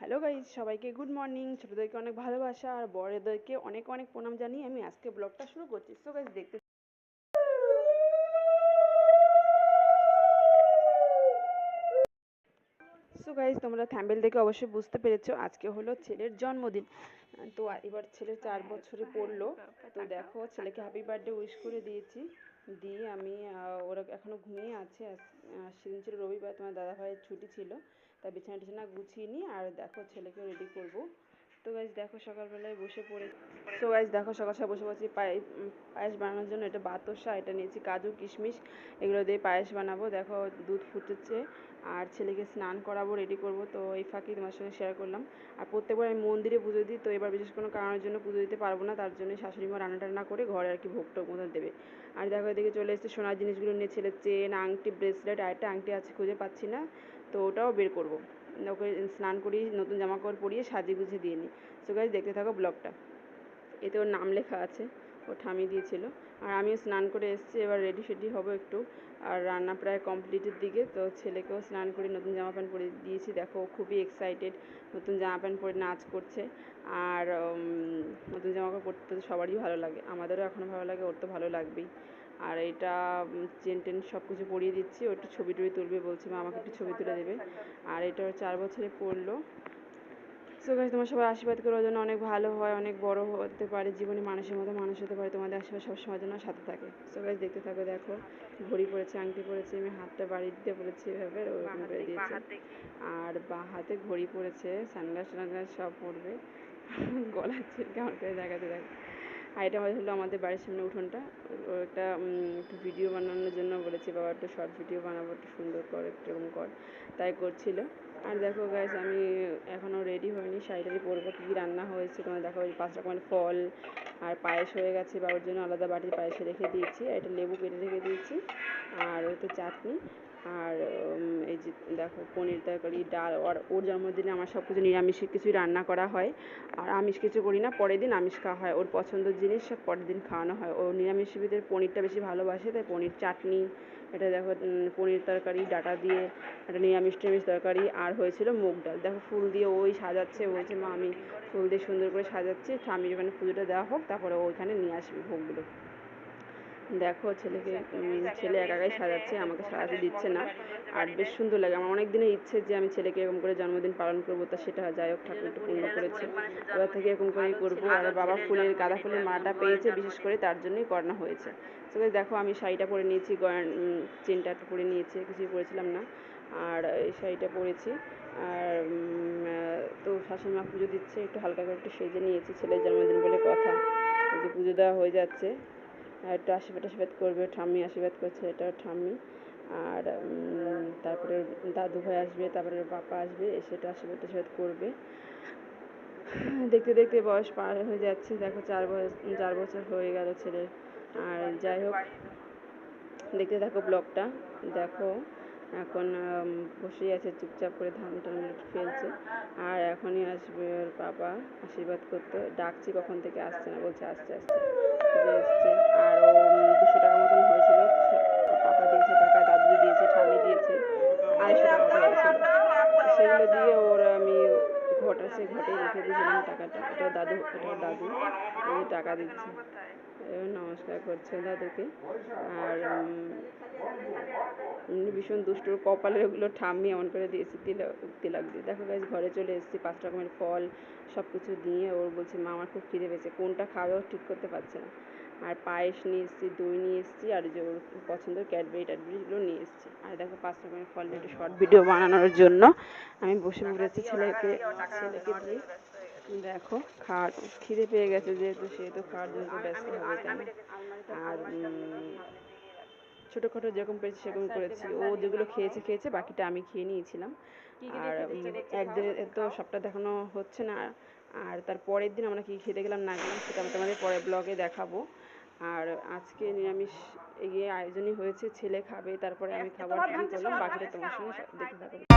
Hello guys সবাইকে good morning ছোটোদেরকে অনেক ভালোবাসা আর বড়দেরকে অনেক অনেক প্রণাম জানিয়ে আমি আজকে ব্লগটা শুরু করছি। সো গাইজ দেখতে সো গাইজ তোমরা থ্যাম্বেল দেখে অবশ্যই বুঝতে পেরেছ, আজকে হলো ছেলের জন্মদিন। তো এবার ছেলের চার বছরে পড়ল। তো দেখো, ছেলেকে হ্যাপি বার্থডে উইশ করে দিয়েছি। দিয়ে আমি ওরা এখনও ঘুমিয়ে আছে। সেদিন ছিল রবিবার, তোমার দাদাভাইয়ের ছুটি ছিল। তাই বিছানা টিছানা গুছিয়ে নিই আর দেখো ছেলেকে রেডি করব। তো গাইজ দেখো সকালবেলায় বসে পড়ে তো গাইজ দেখো সকাল সকাল বসে পড়েছি পায়েস বানানোর জন্য। এটা বাতাসা, এটা নিয়েছি কাজু, কিশমিশ। এগুলো দিয়ে পায়েস বানাবো। দেখো, দুধ ফুটেছে। আর ছেলেকে স্নান করাবো রেডি করব। তো এই ফাঁকি তোমার সঙ্গে শেয়ার করলাম। আর প্রত্যেকবার আমি মন্দিরে পুজো দিই, তো এবার বিশেষ কোনো কারণের জন্য পুজো দিতে পারব না। তার জন্য শাশুড়ি মা রান্না টান্না করে ঘরে আর কি ভোগ টোগ মতো দেবে। আর দেখো, এদিকে চলে এসেছে সোনার জিনিসগুলো নিয়ে, ছেলের চেন আংটি ব্রেসলেট আর একটা আংটি আছে, খুঁজে পাচ্ছি না। তো ওটাও বের করব। ওকে স্নান করিয়ে নতুন জামা কাপড় পরিয়ে সাজিয়ে গুছিয়ে দিয়ে নিই সো গাইজ দেখতে থাকো ব্লগটা এতে ওর নাম লেখা আছে ও ঠামিয়ে দিয়েছিল। আর আমিও স্নান করে এসেছি, এবার রেডি সেডি হব একটু। আর রান্না প্রায় কমপ্লিটের দিকে, তো ছেলেকেও স্নান করে নতুন জামা প্যান্ট পরে দিয়েছি। দেখো খুবই এক্সাইটেড নতুন জামা প্যান্ট পরে নাচ করছে। আর নতুন জামা কাপড় পরতে তো সবারই ভালো লাগে, আমাদেরও এখনও ভালো লাগে, ওর তো ভালো লাগবেই। আর এটা চেন টেন সব কিছু পরিয়ে দিচ্ছি, ও একটু ছবি টবি তুলবে বলছে, মা আমাকে একটু ছবি তুলে দেবে। আর এটা ওর চার বছরে পড়ল সো গাছ তোমার সবাই আশীর্বাদ করো যেন জন্য অনেক ভালো হয় অনেক বড় হতে পারে জীবনে মানুষের মতো মানুষ হতে পারে তোমাদের আশীর্বাদ সবসময় জন্য সাথে থাকে। সো গাছ দেখতে থাকো দেখো ঘড়ি পড়েছে আংটি পড়েছে আমি হাতটা বাড়ি দিতে বলেছি এভাবে ওরকম করে দিয়েছে। আর বা হাতে ঘড়ি পড়েছে সানগ্লাস টানগ্লাস সব পড়বে। গলার কেমন করে দেখাতে দেখ আর এটা হলো আমাদের বাড়ির সামনে উঠোনটা। ও একটা ভিডিও বানানোর জন্য বলেছি, বাবা একটু শর্ট ভিডিও বানাবো, একটু সুন্দর কর, একটু কর। তাই করছিল। আর দেখো গাইস আমি এখনও রেডি হয়নি, শাড়ি টাড়ি পরবো, কী কী রান্না হয়েছে তোমার দেখো ওই পাঁচ রকমের ফল আর পায়েস হয়ে গেছে, বাবার জন্য আলাদা বাটির পায়েস রেখে দিয়েছি, আর এটা লেবু কেটে রেখে দিয়েছি, আর ওতে চাটনি। আর এই যে দেখো পনির তরকারি, ডাল আর ওর জন্মদিনে আমার সব কিছু নিরামিষ কিছুই রান্না করা হয়। আর আমিষ কিছু করি না, পরের দিন আমিষ খাওয়া হয়। ওর পছন্দের জিনিস সব পরের দিন খাওয়ানো হয়। ও নিরামিষ ভিতরে পনিরটা বেশি ভালোবাসে, তাই পনির চাটনি, এটা দেখো পনির তরকারি, ডাটা দিয়ে একটা নিরামিষ টিরামিষ তরকারি, আর হয়েছিল মুগ ডাল। দেখো ফুল দিয়ে ওই সাজাচ্ছে, বলছে, মা, আমি ফুল দিয়ে সুন্দর করে সাজাচ্ছি স্বামীর ওখানে পুজোটা দেওয়া হোক, তারপরে ওইখানে নিয়ে আসবে ভোগগুলো। দেখো ছেলেকে ছেলে একা একাই সাজাচ্ছে আমাকে সাজাতে দিচ্ছে না। আর বেশ সুন্দর লাগে। আমার অনেক দিনের ইচ্ছে যে আমি ছেলেকে এরকম করে জন্মদিন পালন করব তা সেটা যাই হোক ঠাকুর একটু পূর্ণ করেছে। এবার থেকে এরকম করেই করব। আর বাবা ফুলের গাঁদা ফুলের মালাটা পেয়েছে বিশেষ করে তার জন্যই করানো হয়েছে। তো দেখো আমি শাড়িটা পরে নিয়েছি গয়ন- চেনটা একটু পরে নিয়েছি কিছুই পরেছিলাম না। আর এই শাড়িটা পরেছি। আর তো শাশুড়ি মা পুজো দিচ্ছে একটু হালকা করে একটু সেজে নিয়েছি ছেলের জন্মদিন বলে কথা। যে পুজো দেওয়া হয়ে যাচ্ছে। একটু আশীর্বাদ আশীর্বাদ করবে, ঠাম্মি আশীর্বাদ করছে, এটা ঠাম্মি। আর তারপরে দাদু ভাই আসবে, তারপরে বাপা আসবে, এসে একটু আশীর্বাদ আশীর্বাদ করবে। দেখতে দেখতে বয়স পার হয়ে যাচ্ছে, দেখো চার বয়স, চার বছর হয়ে গেল ছেলের। আর যাই হোক, দেখতে থাকো ব্লগটা, দেখো। এখন বসেই আছে, চুপচাপ করে ধান টান ফেলছে। আর এখনই আসবে ওর পাপা আশীর্বাদ করতে। ডাকছি কখন থেকে, আসছে না, বলছে আসছে আসছে। এসছে। আর ও দুশো টাকা মতন হয়েছিল। পাপা দিয়েছে টাকা, দাদু দিয়েছে ঠামি দিয়েছে, আড়াইশো টাকা হয়েছিল। সেগুলো দিয়ে ওর আমি ঘট আছে ঘটে রেখে দিয়েছিলাম টাকাটা। এটা দাদু এটা দাদু, এই টাকা দিচ্ছে। নমস্কার করছে দাদুকে। আর এমনি ভীষণ দুষ্টুর কপালের ওগুলো ঠাম্মি এমন করে দিয়েছি, তিলক তিলক দিয়ে দেখো গাছ ঘরে চলে এসেছি পাঁচ রকমের ফল সব কিছু দিয়ে, ওর বলছে, মা, আমার খুব খিদে পেয়েছে, কোনটা খাবে? ও ঠিক করতে পারছে না। আর পায়েস নিয়ে এসেছি, দই নিয়ে এসেছি, আর যে ওর পছন্দের ক্যাডবেরি ট্যাডবেরিগুলো নিয়ে এসেছি। আর দেখো পাঁচ রকমের ফল, একটু শর্ট ভিডিও বানানোর জন্য আমি বসে পড়েছি ছেলেকে ছেলেকে দিয়ে। দেখো, খাওয়ার, খিদে পেয়ে গেছে যেহেতু সেহেতু খাওয়ার জন্য ব্যস্ত হবে? আর ছোটোখাটো যেরকম পেরেছি সেরকম করেছি। ও যেগুলো খেয়েছে খেয়েছে বাকিটা আমি খেয়ে নিয়েছিলাম। আর একদিনে তো সবটা দেখানো হচ্ছে না। আর তার পরের দিন আমরা কি খেতে গেলাম না গেলাম সেটা আমি তোমাদের পরের ব্লগে দেখাবো। আর আজকে নিরামিষ ইয়ে আয়োজনই হয়েছে ছেলে খাবে তারপরে আমি খাবার করলাম বাকিটা তোমার সঙ্গে দেখতে থাকব